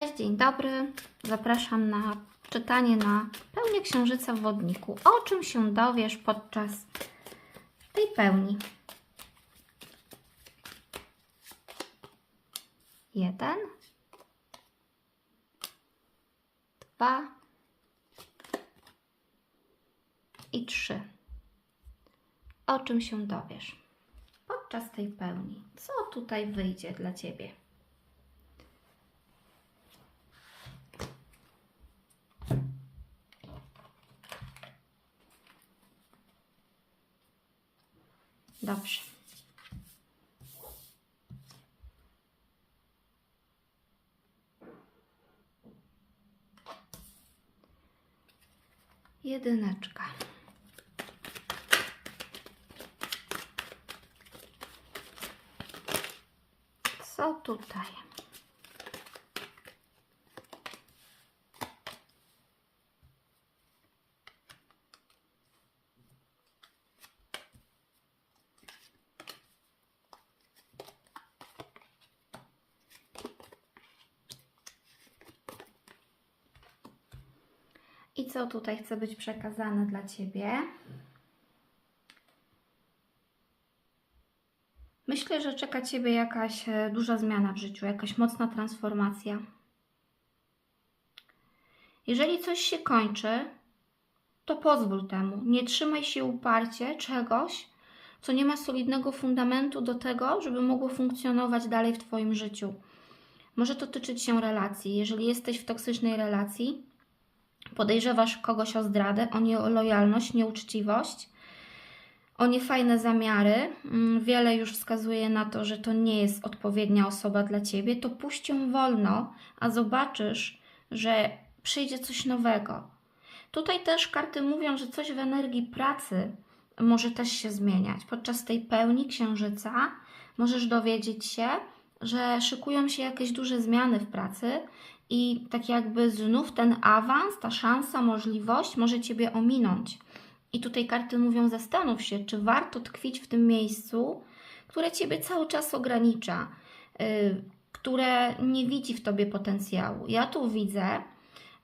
Cześć, dzień dobry. Zapraszam na czytanie na pełnię księżyca w wodniku. O czym się dowiesz podczas tej pełni? Jeden, dwa i trzy. O czym się dowiesz podczas tej pełni? Co tutaj wyjdzie dla Ciebie? Dobrze. Jedyneczka. Co tutaj? Co tutaj chce być przekazane dla Ciebie? Myślę, że czeka Ciebie jakaś e, duża zmiana w życiu, jakaś mocna transformacja. Jeżeli coś się kończy, to pozwól temu. Nie trzymaj się uparcie czegoś, co nie ma solidnego fundamentu do tego, żeby mogło funkcjonować dalej w Twoim życiu. Może to tyczyć się relacji. Jeżeli jesteś w toksycznej relacji, podejrzewasz kogoś o zdradę, o nielojalność, nieuczciwość, o niefajne zamiary, mm, wiele już wskazuje na to, że to nie jest odpowiednia osoba dla ciebie, to puść ją wolno, a zobaczysz, że przyjdzie coś nowego. Tutaj też karty mówią, że coś w energii pracy może też się zmieniać. Podczas tej pełni księżyca możesz dowiedzieć się, że szykują się jakieś duże zmiany w pracy i tak jakby znów ten awans, ta szansa, możliwość może Ciebie ominąć. I tutaj karty mówią: zastanów się, czy warto tkwić w tym miejscu, które Ciebie cały czas ogranicza, yy, które nie widzi w Tobie potencjału. Ja tu widzę,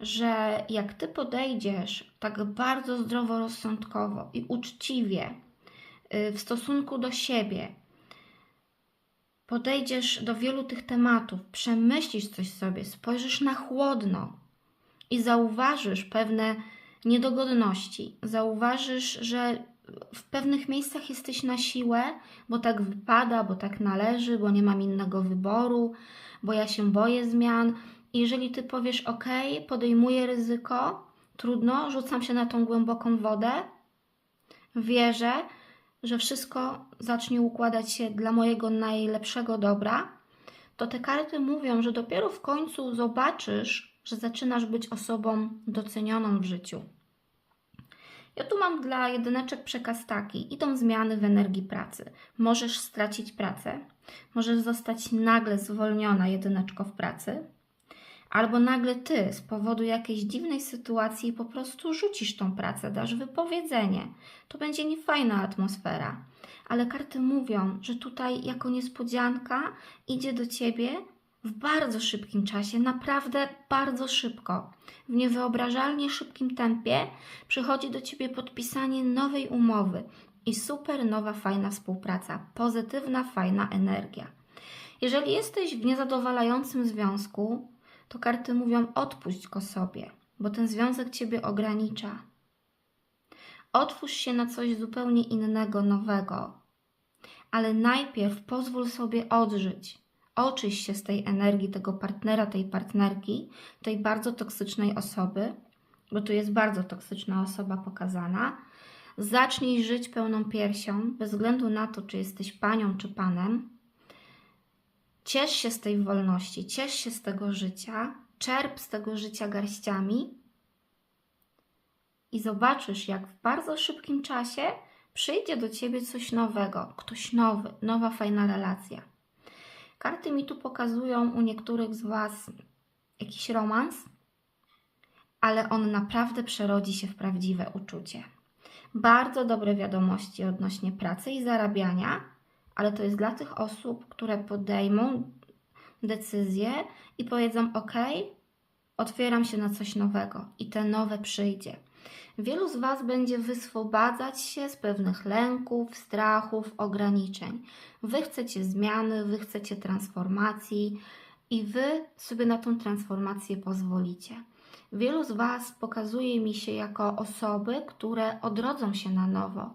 że jak Ty podejdziesz tak bardzo zdroworozsądkowo i uczciwie yy, w stosunku do siebie, podejdziesz do wielu tych tematów, przemyślisz coś sobie, spojrzysz na chłodno i zauważysz pewne niedogodności, zauważysz, że w pewnych miejscach jesteś na siłę, bo tak wypada, bo tak należy, bo nie mam innego wyboru, bo ja się boję zmian. Jeżeli ty powiesz, OK, podejmuję ryzyko, trudno, rzucam się na tą głęboką wodę, wierzę, że wszystko zacznie układać się dla mojego najlepszego dobra, to te karty mówią, że dopiero w końcu zobaczysz, że zaczynasz być osobą docenioną w życiu. Ja tu mam dla jedyneczek przekaz taki: idą zmiany w energii pracy. Możesz stracić pracę, możesz zostać nagle zwolniona jedyneczko w pracy, albo nagle ty z powodu jakiejś dziwnej sytuacji po prostu rzucisz tą pracę, dasz wypowiedzenie. To będzie niefajna atmosfera. Ale karty mówią, że tutaj jako niespodzianka idzie do ciebie w bardzo szybkim czasie, naprawdę bardzo szybko, w niewyobrażalnie szybkim tempie przychodzi do ciebie podpisanie nowej umowy i super nowa, fajna współpraca, pozytywna, fajna energia. Jeżeli jesteś w niezadowalającym związku, to karty mówią: odpuść go sobie, bo ten związek ciebie ogranicza. Otwórz się na coś zupełnie innego, nowego, ale najpierw pozwól sobie odżyć. Oczyś się z tej energii tego partnera, tej partnerki, tej bardzo toksycznej osoby, bo tu jest bardzo toksyczna osoba pokazana. Zacznij żyć pełną piersią, bez względu na to, czy jesteś panią czy panem. Ciesz się z tej wolności, ciesz się z tego życia, czerp z tego życia garściami i zobaczysz, jak w bardzo szybkim czasie przyjdzie do ciebie coś nowego, ktoś nowy, nowa, fajna relacja. Karty mi tu pokazują u niektórych z Was jakiś romans, ale on naprawdę przerodzi się w prawdziwe uczucie. Bardzo dobre wiadomości odnośnie pracy i zarabiania, ale to jest dla tych osób, które podejmą decyzję i powiedzą: OK, otwieram się na coś nowego i te nowe przyjdzie. Wielu z Was będzie wyswobadzać się z pewnych lęków, strachów, ograniczeń. Wy chcecie zmiany, Wy chcecie transformacji i Wy sobie na tą transformację pozwolicie. Wielu z Was pokazuje mi się jako osoby, które odrodzą się na nowo,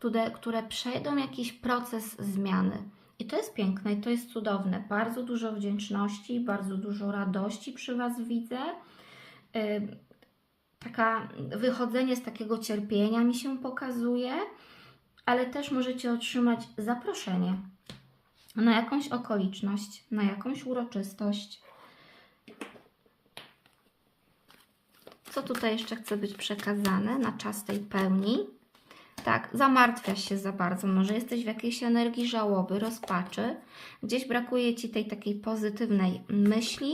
które, które przejdą jakiś proces zmiany. I to jest piękne i to jest cudowne. Bardzo dużo wdzięczności, bardzo dużo radości przy Was widzę. Yy, taka wychodzenie z takiego cierpienia mi się pokazuje, ale też możecie otrzymać zaproszenie na jakąś okoliczność, na jakąś uroczystość. Co tutaj jeszcze chce być przekazane na czas tej pełni? Tak, zamartwiasz się za bardzo, może jesteś w jakiejś energii żałoby, rozpaczy, gdzieś brakuje ci tej takiej pozytywnej myśli,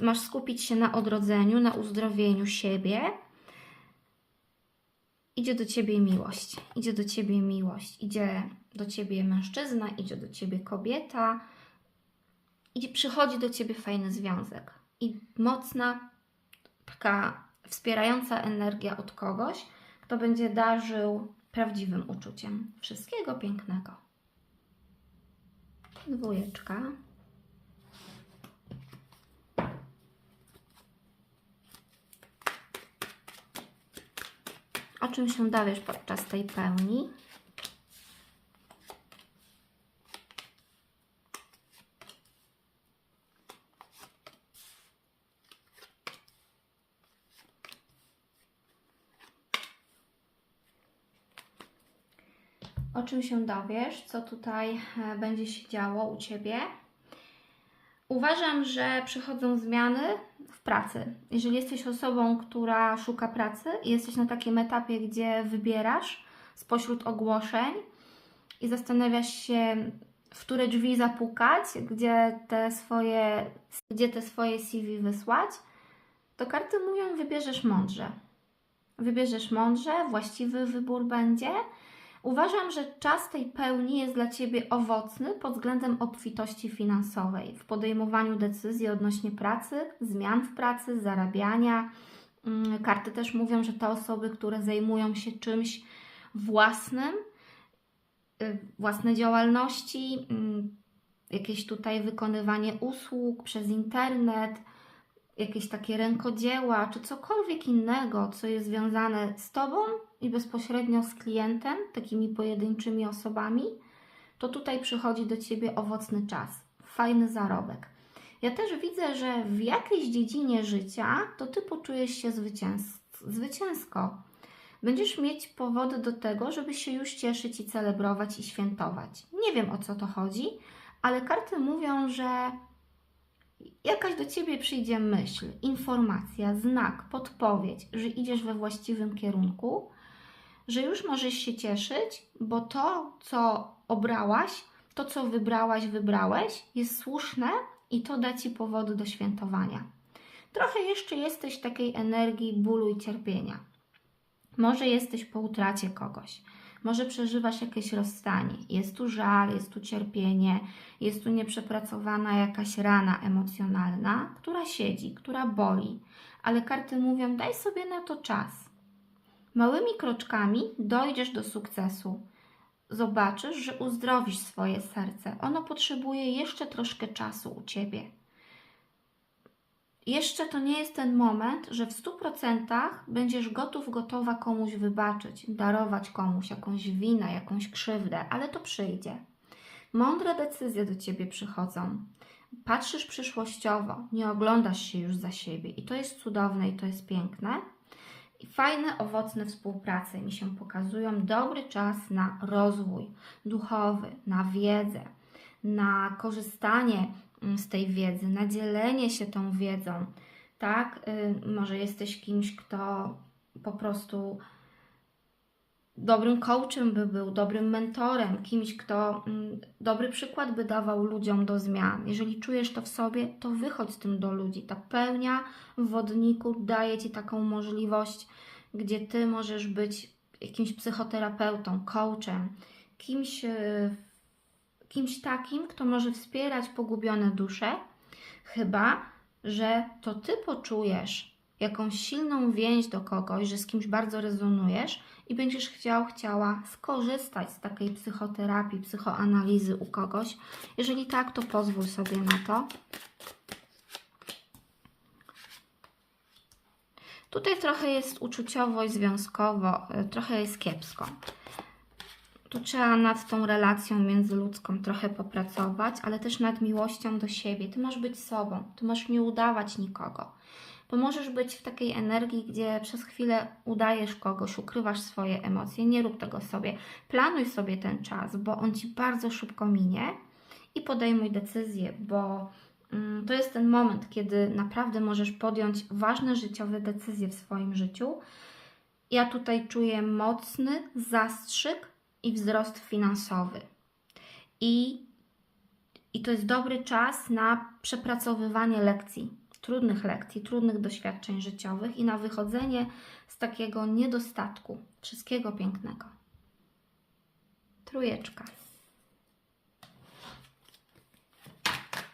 masz skupić się na odrodzeniu, na uzdrowieniu siebie. Idzie do ciebie miłość, idzie do ciebie miłość, idzie do ciebie mężczyzna, idzie do ciebie kobieta, idzie, przychodzi do ciebie fajny związek. I mocna, taka wspierająca energia od kogoś, kto będzie darzył prawdziwym uczuciem. Wszystkiego pięknego. Dwójeczka. O czym się dowiesz podczas tej pełni? O czym się dowiesz? Co tutaj e, będzie się działo u Ciebie? Uważam, że przychodzą zmiany w pracy. Jeżeli jesteś osobą, która szuka pracy i jesteś na takim etapie, gdzie wybierasz spośród ogłoszeń i zastanawiasz się, w które drzwi zapukać, gdzie te swoje, gdzie te swoje CV wysłać, to karty mówią, wybierzesz mądrze. Wybierzesz mądrze, właściwy wybór będzie Uważam, że czas tej pełni jest dla Ciebie owocny pod względem obfitości finansowej, w podejmowaniu decyzji odnośnie pracy, zmian w pracy, zarabiania. Mm, karty też mówią, że te osoby, które zajmują się czymś własnym, y, własne działalności, mm, jakieś tutaj wykonywanie usług przez internet, jakieś takie rękodzieła, czy cokolwiek innego, co jest związane z Tobą i bezpośrednio z klientem, takimi pojedynczymi osobami, to tutaj przychodzi do Ciebie owocny czas, fajny zarobek. Ja też widzę, że w jakiejś dziedzinie życia to Ty poczujesz się zwycięs zwycięsko. Będziesz mieć powody do tego, żeby się już cieszyć i celebrować i świętować. Nie wiem o co to chodzi, ale karty mówią, że jakaś do ciebie przyjdzie myśl, informacja, znak, podpowiedź, że idziesz we właściwym kierunku, że już możesz się cieszyć, bo to, co obrałaś, to, co wybrałaś, wybrałeś, jest słuszne i to da ci powody do świętowania. Trochę jeszcze jesteś takiej energii bólu i cierpienia. Może jesteś po utracie kogoś może przeżywasz jakieś rozstanie, jest tu żal, jest tu cierpienie, jest tu nieprzepracowana jakaś rana emocjonalna, która siedzi, która boli, ale karty mówią: daj sobie na to czas. Małymi kroczkami dojdziesz do sukcesu. Zobaczysz, że uzdrowisz swoje serce. Ono potrzebuje jeszcze troszkę czasu u ciebie jeszcze to nie jest ten moment, że w 100% będziesz gotów, gotowa komuś wybaczyć, darować komuś jakąś winę, jakąś krzywdę, ale to przyjdzie. Mądre decyzje do ciebie przychodzą. Patrzysz przyszłościowo, nie oglądasz się już za siebie i to jest cudowne i to jest piękne. I fajne, owocne współprace mi się pokazują. Dobry czas na rozwój duchowy, na wiedzę, na korzystanie z tej wiedzy, na dzielenie się tą wiedzą, tak? Y, może jesteś kimś, kto po prostu dobrym coachem by był, dobrym mentorem, kimś, kto mm, dobry przykład by dawał ludziom do zmian. Jeżeli czujesz to w sobie, to wychodź z tym do ludzi. Ta pełnia w wodniku daje Ci taką możliwość, gdzie Ty możesz być jakimś psychoterapeutą, coachem, kimś, y, kimś takim, kto może wspierać pogubione dusze, chyba że to ty poczujesz jakąś silną więź do kogoś, że z kimś bardzo rezonujesz i będziesz chciał, chciała skorzystać z takiej psychoterapii, psychoanalizy u kogoś. Jeżeli tak, to pozwól sobie na to. Tutaj trochę jest uczuciowo i związkowo, y, trochę jest kiepsko. Tu trzeba nad tą relacją międzyludzką trochę popracować, ale też nad miłością do siebie. Ty masz być sobą, ty masz nie udawać nikogo. Bo możesz być w takiej energii, gdzie przez chwilę udajesz kogoś, ukrywasz swoje emocje. Nie rób tego sobie. Planuj sobie ten czas, bo on ci bardzo szybko minie i podejmuj decyzję, bo mm, to jest ten moment, kiedy naprawdę możesz podjąć ważne życiowe decyzje w swoim życiu. Ja tutaj czuję mocny zastrzyk i wzrost finansowy. I, I to jest dobry czas na przepracowywanie lekcji, trudnych lekcji, trudnych doświadczeń życiowych i na wychodzenie z takiego niedostatku wszystkiego pięknego. Trójeczka.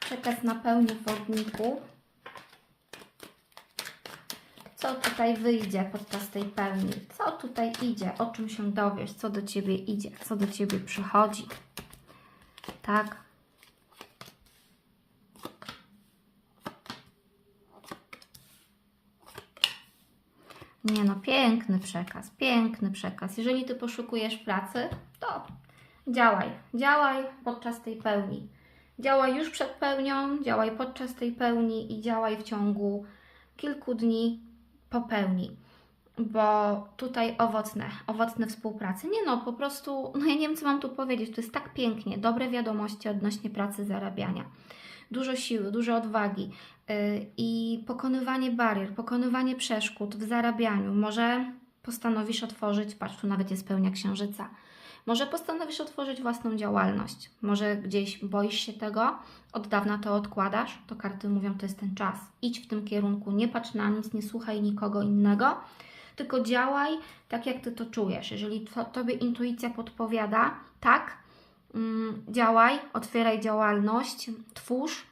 Przekaz na pełni wodniku. Co tutaj wyjdzie podczas tej pełni? Co tutaj idzie? O czym się dowiesz? Co do Ciebie idzie? Co do Ciebie przychodzi? Tak? Nie no, piękny przekaz, piękny przekaz. Jeżeli Ty poszukujesz pracy, to działaj, działaj podczas tej pełni. Działaj już przed pełnią, działaj podczas tej pełni i działaj w ciągu kilku dni po pełni. Bo tutaj owocne, owocne współpracy. Nie no, po prostu, no ja nie wiem, co mam tu powiedzieć. To jest tak pięknie, dobre wiadomości odnośnie pracy, zarabiania. Dużo siły, dużo odwagi yy, i pokonywanie barier, pokonywanie przeszkód w zarabianiu. Może postanowisz otworzyć, patrz, tu nawet jest pełnia księżyca. Może postanowisz otworzyć własną działalność. Może gdzieś boisz się tego, od dawna to odkładasz, to karty mówią, to jest ten czas. Idź w tym kierunku, nie patrz na nic, nie słuchaj nikogo innego, tylko działaj tak, jak ty to czujesz. Jeżeli to, tobie intuicja podpowiada, tak, mm, działaj, otwieraj działalność, twórz,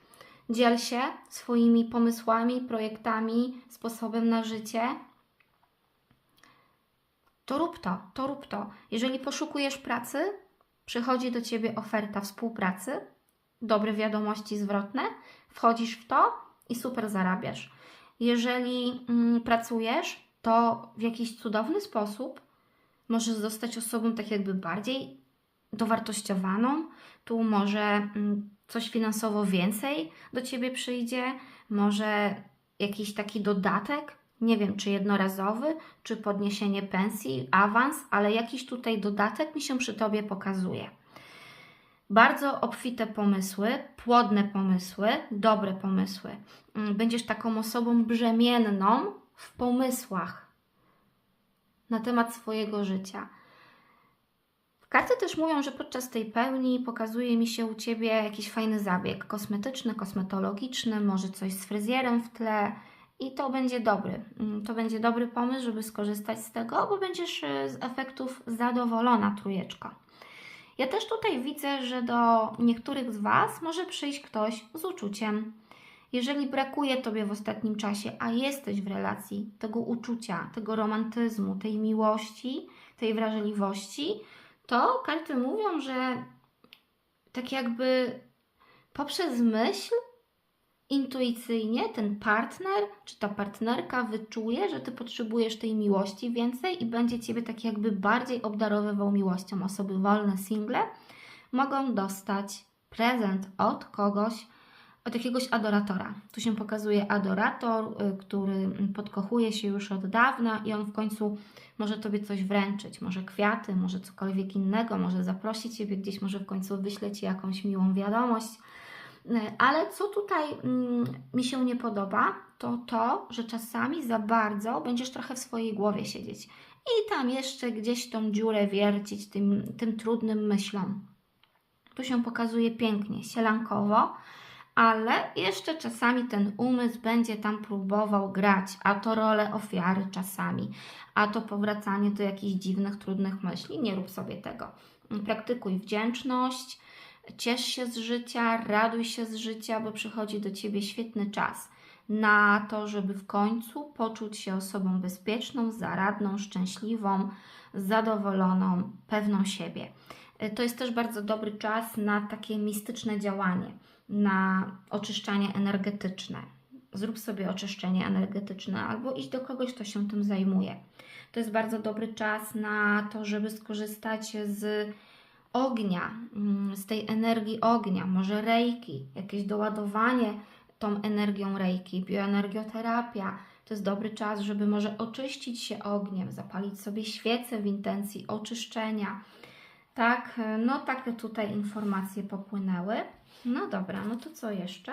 dziel się swoimi pomysłami, projektami, sposobem na życie, to rób to, to rób to. Jeżeli poszukujesz pracy, przychodzi do ciebie oferta współpracy, dobre wiadomości zwrotne, wchodzisz w to i super zarabiasz. Jeżeli mm, pracujesz, to w jakiś cudowny sposób możesz zostać osobą tak jakby bardziej dowartościowaną, tu może mm, coś finansowo więcej do ciebie przyjdzie, może jakiś taki dodatek, nie wiem, czy jednorazowy, czy podniesienie pensji, awans, ale jakiś tutaj dodatek mi się przy Tobie pokazuje. Bardzo obfite pomysły, płodne pomysły, dobre pomysły. Mm, Będziesz taką osobą brzemienną w pomysłach na temat swojego życia. Karty też mówią, że podczas tej pełni pokazuje mi się u Ciebie jakiś fajny zabieg kosmetyczny, kosmetologiczny, może coś z fryzjerem w tle, i to będzie dobry. mm, To będzie dobry pomysł, żeby skorzystać z tego, bo będziesz y, z efektów zadowolona, trójeczko. Ja też tutaj widzę, że do niektórych z Was może przyjść ktoś z uczuciem. Jeżeli brakuje Tobie w ostatnim czasie, a jesteś w relacji tego uczucia, tego romantyzmu, tej miłości, tej wrażliwości, to karty mówią, że tak jakby poprzez myśl intuicyjnie ten partner czy ta partnerka wyczuje, że ty potrzebujesz tej miłości więcej i będzie ciebie tak jakby bardziej obdarowywał miłością. Osoby wolne, single mogą dostać prezent od kogoś, od jakiegoś adoratora. Tu się pokazuje adorator, y, który podkochuje się już od dawna i on w końcu może tobie coś wręczyć, może kwiaty, może cokolwiek innego, może zaprosić ciebie gdzieś, może w końcu wyśle ci jakąś miłą wiadomość. Y, Ale co tutaj mm, mi się nie podoba, to to, że czasami za bardzo będziesz trochę w swojej głowie siedzieć i tam jeszcze gdzieś tą dziurę wiercić tym, tym trudnym myślom. Tu się pokazuje pięknie, sielankowo, ale jeszcze czasami ten umysł będzie tam próbował grać, a to rolę ofiary czasami, a to powracanie do jakichś dziwnych, trudnych myśli. Nie rób sobie tego. Praktykuj wdzięczność, Ciesz się z życia, raduj się z życia, bo przychodzi do ciebie świetny czas na to, żeby w końcu poczuć się osobą bezpieczną, zaradną, szczęśliwą, zadowoloną, pewną siebie. Y, To jest też bardzo dobry czas na takie mistyczne działanie, na oczyszczanie energetyczne. Zrób sobie oczyszczenie energetyczne albo idź do kogoś, kto się tym zajmuje. To jest bardzo dobry czas na to, żeby skorzystać z ognia, mm, z tej energii ognia, może rejki, jakieś doładowanie tą energią rejki, bioenergioterapia. To jest dobry czas, żeby może oczyścić się ogniem, zapalić sobie świecę w intencji oczyszczenia. Tak, no takie tutaj informacje popłynęły. No dobra, no to co jeszcze?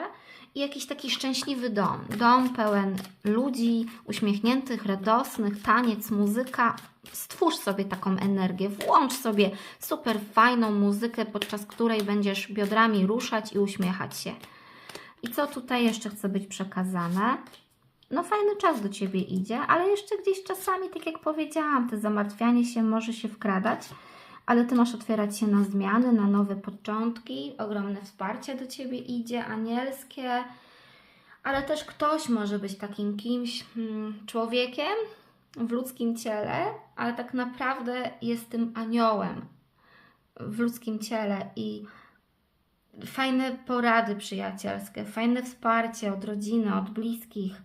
I jakiś taki szczęśliwy dom. Dom pełen ludzi, uśmiechniętych, radosnych, taniec, muzyka. Stwórz sobie taką energię, włącz sobie super fajną muzykę, podczas której będziesz biodrami ruszać i uśmiechać się. I co tutaj jeszcze chce być przekazane? No fajny czas do Ciebie idzie, ale jeszcze gdzieś czasami, tak jak powiedziałam, te zamartwianie się może się wkradać, ale Ty masz otwierać się na zmiany, na nowe początki, ogromne wsparcie do Ciebie idzie, anielskie, ale też ktoś może być takim kimś, hmm, człowiekiem w ludzkim ciele, ale tak naprawdę jest tym aniołem w ludzkim ciele i fajne porady przyjacielskie, fajne wsparcie od rodziny, od bliskich.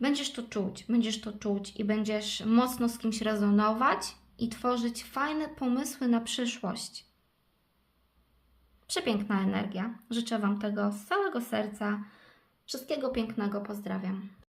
Będziesz to czuć, będziesz to czuć i będziesz mocno z kimś rezonować i tworzyć fajne pomysły na przyszłość. Przepiękna energia. Życzę Wam tego z całego serca. Wszystkiego pięknego pozdrawiam.